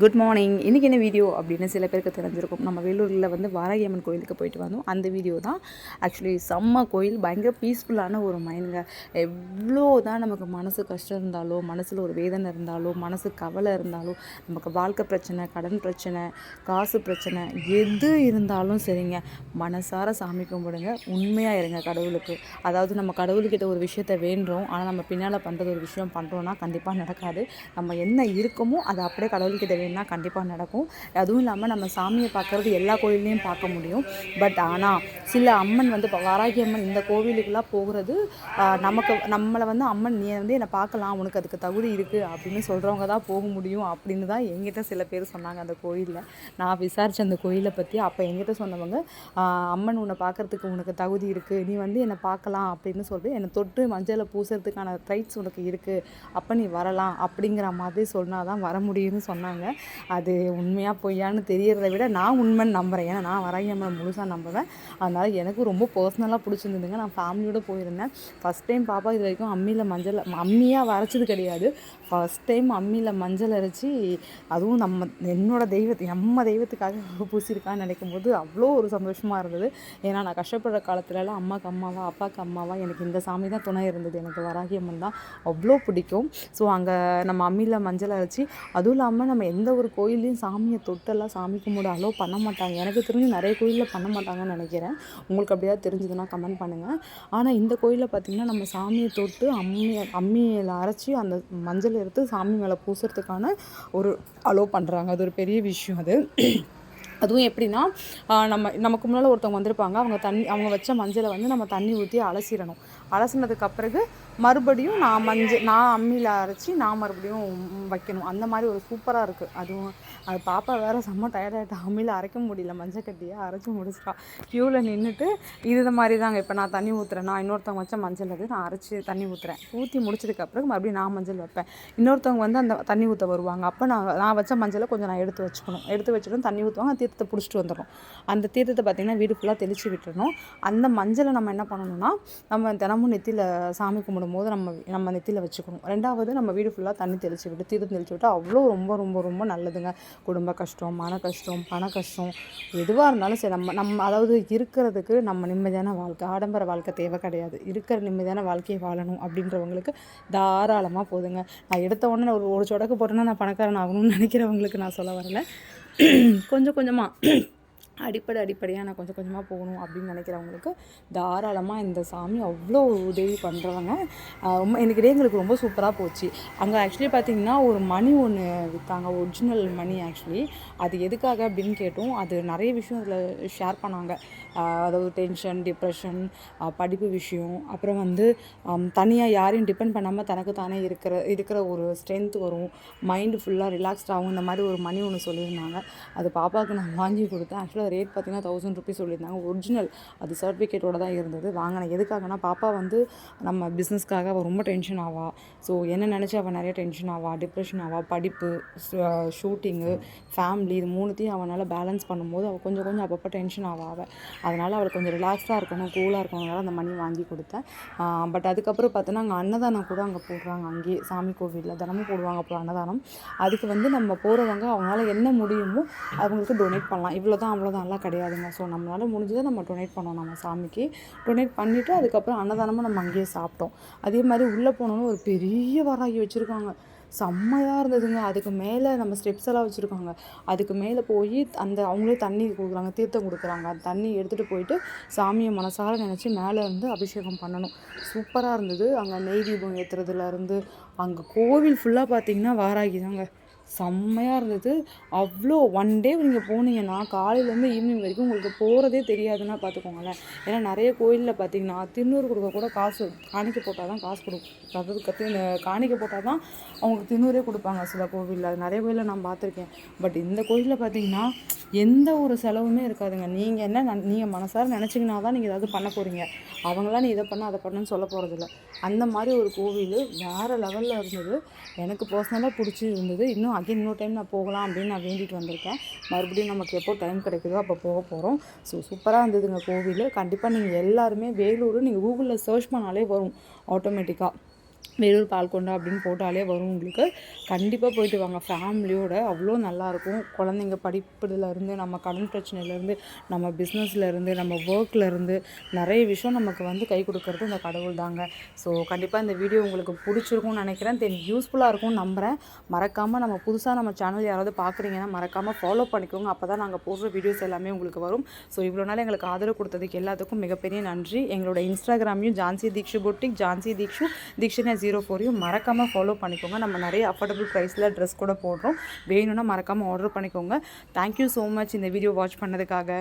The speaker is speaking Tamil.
குட் மார்னிங் இன்றைக்கி என்ன வீடியோ அப்படின்னு சில பேருக்கு தெரிஞ்சிருக்கும். நம்ம வேலூரில் வந்து வாராகியம்மன் கோயிலுக்கு போயிட்டு வந்தோம். அந்த வீடியோ தான் ஆக்சுவலி செம்ம கோயில் பயங்கர பீஸ்ஃபுல்லான ஒரு மைண்டுங்க எவ்வளோ தான் நமக்கு மனசு கஷ்டம் இருந்தாலோ மனசில் ஒரு வேதனை இருந்தாலோ மனசு கவலை இருந்தாலோ நமக்கு வாழ்க்கை பிரச்சனை கடன் பிரச்சனை காசு பிரச்சனை எது இருந்தாலும் சரிங்க. மனசார சாமி கும்பிடுங்க. உண்மையாக இருங்க கடவுளுக்கு. அதாவது நம்ம கடவுள்கிட்ட ஒரு விஷயத்தை வேண்டுறோம். ஆனால் நம்ம பின்னால் பண்ணுறது ஒரு விஷயம் பண்ணுறோன்னா கண்டிப்பாக நடக்காது. நம்ம என்ன இருக்கமோ அதை அப்படியே கடவுள்கிட்ட வேணும்னா கண்டிப்பாக நடக்கும். அதுவும் இல்லாமல் நம்ம சாமியை பார்க்குறது எல்லா கோயில்லையும் பார்க்க முடியும். பட் ஆனால் சில அம்மன் வந்து இப்போ வாராகி அம்மன் இந்த கோவிலுக்கெல்லாம் போகிறது நமக்கு நம்மளை வந்து அம்மன் நீ வந்து என்னை பார்க்கலாம் உனக்கு அதுக்கு தகுதி இருக்குது அப்படின்னு சொல்கிறவங்க தான் போக முடியும் அப்படின்னு தான் எங்கிட்ட சில பேர் சொன்னாங்க அந்த கோயிலில். நான் விசாரித்த அந்த கோயிலை பற்றி அப்போ எங்கிட்ட சொன்னவங்க அம்மன் உன்னை பார்க்கறதுக்கு உனக்கு தகுதி இருக்குது நீ வந்து என்னை பார்க்கலாம் அப்படின்னு சொல்லிட்டு என்னை தொட்டு மஞ்சளை பூசுறதுக்கான ரைட்ஸ் உனக்கு இருக்குது அப்போ நீ வரலாம் அப்படிங்கிற மாதிரி சொன்னால் தான் வர முடியும்னு சொன்னாங்க. அது உண்மையாக பொய்யான்னு தெரியறத விட நான் உண்மைன்னு நம்புகிறேன் ஏன்னா நான் வராகி அம்மனை முழுசாக நம்புவேன். அதனால் எனக்கு ரொம்ப பர்சனலாக பிடிச்சிருந்ததுங்க. நான் ஃபேமிலியோடு போயிருந்தேன். ஃபஸ்ட் டைம் பாப்பா இது வரைக்கும் அம்மியில் மஞ்சள் அம்மியாக வரைச்சது கிடையாது. ஃபஸ்ட் டைம் அம்மியில் மஞ்சள் அரைச்சி அதுவும் நம்ம என்னோட தெய்வத்தை நம்ம தெய்வத்துக்காக பூசியிருக்கான்னு நினைக்கும் போது அவ்வளோ ஒரு சந்தோஷமாக இருந்தது. ஏன்னா நான் கஷ்டப்படுற காலத்துலலாம் அம்மாவுக்கு அம்மாவா அப்பாவுக்கு அம்மாவா எனக்கு இந்த சாமி தான் துணை இருந்தது. எனக்கு வராகி அம்மன் தான் அவ்வளோ பிடிக்கும். ஸோ அங்கே நம்ம அம்மியில் மஞ்சள் அரைச்சி அதுவும் இல்லாமல் நம்ம எந்த எந்த ஒரு கோயிலையும் சாமியை தொட்டெல்லாம் சாமி கும்பிட அலோவ் பண்ண மாட்டாங்க. எனக்கு தெரிஞ்சு நிறைய கோயிலில் பண்ண மாட்டாங்கன்னு நினைக்கிறேன். உங்களுக்கு அப்படியாவது தெரிஞ்சதுன்னா கமெண்ட் பண்ணுங்கள் ஆனால் இந்த கோயிலில் பார்த்திங்கன்னா நம்ம சாமியை தொட்டு அம்மியை அம்மியில் அரைச்சி அந்த மஞ்சள் எடுத்து சாமி மேலே பூசுறதுக்கான ஒரு அலோவ் பண்ணுறாங்க அது ஒரு பெரிய விஷயம் அது. அதுவும் எப்படின்னா நம்ம நமக்கு முன்னால் ஒருத்தவங்க வந்திருப்பாங்க. அவங்க தண்ணி அவங்க வச்ச மஞ்சளை வந்து நம்ம தண்ணி ஊற்றி அலசிடணும். அலசினதுக்கு பிறகு மறுபடியும் நான் மஞ்சள் நான் அம்மியில் அரைச்சி நான் மறுபடியும் வைக்கணும். அந்த மாதிரி ஒரு சூப்பராக இருக்குது அதுவும் அது பாப்பா வேறு செம்ம டயர்டாகிட்டா அம்மியில் அரைக்க முடியல. மஞ்சள் கட்டியை அரைச்சி முடிச்சிட்டா. க்யூவில் நின்றுட்டு இது மாதிரி தாங்க. இப்போ நான் தண்ணி ஊற்றுறேன் நான் இன்னொருத்தவங்க வச்ச மஞ்சள் அது நான் அரைச்சி தண்ணி ஊற்றுறேன் ஊற்றி முடிச்சதுக்கு அப்புறம் மறுபடியும் நான் மஞ்சள் வைப்பேன். இன்னொருத்தவங்க வந்து அந்த தண்ணி ஊற்ற வருவாங்க. அப்போ நான் நான் வச்ச மஞ்சளை கொஞ்சம் நான் எடுத்து வச்சுக்கணும். எடுத்து வச்சுட்டு தண்ணி ஊற்றுவாங்க தீர்த்தத்தை பிடிச்சிட்டு வந்துடும் அந்த தீர்த்தத்தை பார்த்திங்கன்னா வீடு ஃபுல்லாக தெளித்து விட்டுறணும். அந்த மஞ்சளை நம்ம என்ன பண்ணணும்னா நம்ம தினமும் நெத்தியில் சாமி கும்பிடும்போது நம்ம நம்ம நெத்தியில் வச்சுக்கணும். ரெண்டாவது நம்ம வீடு ஃபுல்லாக தண்ணி தெளித்து விட்டு தீர்த்தம் தெளித்து விட்டு அவ்வளோ ரொம்ப ரொம்ப ரொம்ப நல்லதுங்க. குடும்ப கஷ்டம் மன கஷ்டம் பண கஷ்டம். எதுவாக இருந்தாலும் சரி நம்ம நம்ம அதாவது இருக்கிறதுக்கு நம்ம நிம்மதியான வாழ்க்கை ஆடம்பர வாழ்க்கை தேவை கிடையாது. இருக்கிற நிம்மதியான வாழ்க்கையை வாழணும் அப்படின்றவங்களுக்கு தாராளமாக போதுங்க. நான் எடுத்த உடனே ஒரு ஒரு சொடக்கு போட்டேன்னா நான் பணக்காரன் ஆகணும்னு நினைக்கிறவங்களுக்கு நான் சொல்ல வரல. கொஞ்சம் கொஞ்சமாக அடிப்படை அடிப்படையாக நான் கொஞ்சம் கொஞ்சமாக போகணும் அப்படின்னு நினைக்கிறவங்களுக்கு தாராளமாக இந்த சாமி அவ்வளோ உதவி பண்ணுறவங்க ரொம்ப எனக்கு எங்களுக்கு ரொம்ப சூப்பராக போச்சு. அங்கே ஆக்சுவலி பார்த்திங்கன்னா ஒரு மணி ஒன்று விற்றாங்க ஒரிஜினல் மணி ஆக்சுவலி அது எதுக்காக அப்படின்னு கேட்டோம். அது நிறைய விஷயம் அதில் ஷேர் பண்ணாங்க. அதாவது டென்ஷன் டிப்ரெஷன் படிப்பு விஷயம் அப்புறம் வந்து தனியாக யாரையும் டிபெண்ட் பண்ணாமல் தனக்கு தானே இருக்கிற இருக்கிற ஒரு ஸ்ட்ரென்த் வரும். மைண்டு ஃபுல்லாக ரிலாக்ஸ்டாகும் இந்த மாதிரி ஒரு மணி ஒன்று சொல்லியிருந்தாங்க. அது பாப்பாவுக்கு நான் வாங்கி கொடுத்தேன். ஆக்சுவலாக ரேட் பார்த்தீங்கன்னா தௌசண்ட் ருபீஸ் சொல்லியிருந்தாங்க. ஒரிஜினல் அது சர்டிஃபிகேட்டோட தான் இருந்தது. வாங்கினேன். எதுக்காகனா பாப்பா வந்து நம்ம பிஸ்னஸ்க்காக அவள் ரொம்ப டென்ஷன் ஆவா. ஸோ என்ன நினச்சி அவள் நிறைய டென்ஷன் ஆவா? டிப்ரெஷன் ஆவா? படிப்பு ஷூட்டிங்கு ஃபேமிலி இது மூணுத்தையும் அவனால் பேலன்ஸ் பண்ணும்போது அவள் கொஞ்சம் கொஞ்சம் அப்பப்போ டென்ஷன் ஆவா அவள் அதனால் அவளுக்கு கொஞ்சம் ரிலாக்ஸாக இருக்கணும் கூலாக இருக்கணும்னால அந்த மணி வாங்கி கொடுத்தேன். பட் அதுக்கப்புறம் பார்த்தோன்னா அங்கே அன்னதானம் கூட அங்கே போடுறாங்க. அங்கேயே சாமி கோவிலில் தினமும் போடுவாங்க அப்புறம் அன்னதானம். அதுக்கு வந்து நம்ம போகிறவங்க அவங்களால என்ன முடியுமோ அவங்களுக்கு டொனேட் பண்ணலாம். இவ்வளோ தான் அவ்வளோதான்லாம் கிடையாதுங்க. ஸோ நம்மளால் முடிஞ்சதை நம்ம டொனேட் பண்ணோம் நம்ம சாமிக்கு. டொனேட் பண்ணிவிட்டு அதுக்கப்புறம் அன்னதானமும் நம்ம அங்கேயே சாப்பிட்டோம். அதே மாதிரி உள்ளே போனோன்னு ஒரு பெரிய வராகி வச்சுருக்காங்க. செம்மையாக இருந்ததுங்க. அதுக்கு மேலே நம்ம ஸ்டெப்ஸ் எல்லாம் வச்சுருக்காங்க. அதுக்கு மேலே போய் அந்த அவங்களே தண்ணி கொடுக்குறாங்க தீர்த்தம் கொடுக்குறாங்க. அந்த தண்ணி எடுத்துகிட்டு போயிட்டு சாமியை மனசார நினச்சி மேலே இருந்து அபிஷேகம் பண்ணணும். சூப்பராக இருந்தது. அங்கே நெய் தீபம் ஏற்றுறதுலேருந்து அங்கே கோவில் ஃபுல்லாக பார்த்தீங்கன்னா வாராகி தாங்க. செம்மையாக இருந்தது. அவ்வளோ ஒன் டே நீங்கள் போனீங்கன்னா காலையிலேருந்து ஈவினிங் வரைக்கும் உங்களுக்கு போகிறதே தெரியாதுன்னா பார்த்துக்கோங்களேன் ஏன்னா நிறைய கோயிலில் பார்த்தீங்கன்னா திருநூறு கொடுக்க கூட காசு காணிக்கை போட்டால் தான் காசு கொடுக்கும் அதாவது கற்று காணிக்க காணிக்கை போட்டால் தான் அவங்களுக்கு திருநூறே கொடுப்பாங்க சில கோவிலில். அது நிறைய கோயிலில் நான் பார்த்துருக்கேன் பட் இந்த கோயிலில் பார்த்தீங்கன்னா எந்த ஒரு செலவுமே இருக்காதுங்க. நீங்கள் என்ன நன்- நீங்கள் மனசார நினச்சிங்கன்னா தான் நீங்கள் ஏதாவது பண்ண போகிறீங்க அவங்களாம் நீ இதை பண்ண அதை பண்ணுன்னு சொல்ல போகிறதில்ல அந்த மாதிரி ஒரு கோவில் வேறு லெவலில் இருந்தது. எனக்கு பர்சனலாக பிடிச்சி இருந்தது. இன்னும் அகைன் இன்னொரு டைம் நான் போகலாம் அப்படின்னு நான் வேண்டிட்டு வந்திருக்கேன். மறுபடியும் நமக்கு எப்போ டைம் கிடைக்குதோ அப்போ போக போகிறோம் ஸோ சூப்பராக இருந்ததுங்க கோவில். கண்டிப்பாக நீங்கள் எல்லாருமே வேலூர் நீங்கள் கூகுளில் சர்ச் பண்ணாலே வரும். ஆட்டோமேட்டிக்காக வேலூர் பால்கொண்டா அப்படின்னு போட்டாலே வரும் உங்களுக்கு. கண்டிப்பாக போயிட்டு வாங்க. ஃபேமிலியோட அவ்வளோ நல்லாயிருக்கும். குழந்தைங்க படிப்புலேருந்து நம்ம கடன் பிரச்சனையிலேருந்து நம்ம பிஸ்னஸ்லேருந்து நம்ம ஒர்க்லேருந்து நிறைய விஷயம் நமக்கு வந்து கை கொடுக்கறது இந்த கடவுள் தாங்க. ஸோ கண்டிப்பாக இந்த வீடியோ உங்களுக்கு பிடிச்சிருக்கும்னு நினைக்கிறேன். தென் யூஸ்ஃபுல்லாக இருக்கும்னு நம்புகிறேன் மறக்காமல் நம்ம புதுசாக நம்ம சேனல் யாராவது பார்க்குறீங்கன்னா மறக்காமல் ஃபாலோ பண்ணிக்கோங்க. அப்போ தான் நாங்கள் போடுற வீடியோஸ் எல்லாமே உங்களுக்கு வரும். ஸோ இவ்வளோ நாள் எங்களுக்கு ஆதரவு கொடுத்ததுக்கு எல்லாத்துக்கும் மிகப்பெரிய நன்றி. எங்களோட இன்ஸ்டாகிராமையும் ஜான்சி தீக்ஷு பொட்டிக் ஜான்சி தீக்ஷு தீக்ஷனா ஜீரோ ஃபோரையும் மறக்காமல் ஃபாலோ பண்ணிக்கோங்க. நம்ம நிறைய அஃபோர்டபுள் ப்ரைஸில் ட்ரெஸ் கூட போடுறோம். வேணும்னா மறக்காமல் ஆர்டர் பண்ணிக்கோங்க. தேங்க்யூ ஸோ மச் இந்த வீடியோ வாட்ச் பண்ணதுக்காக.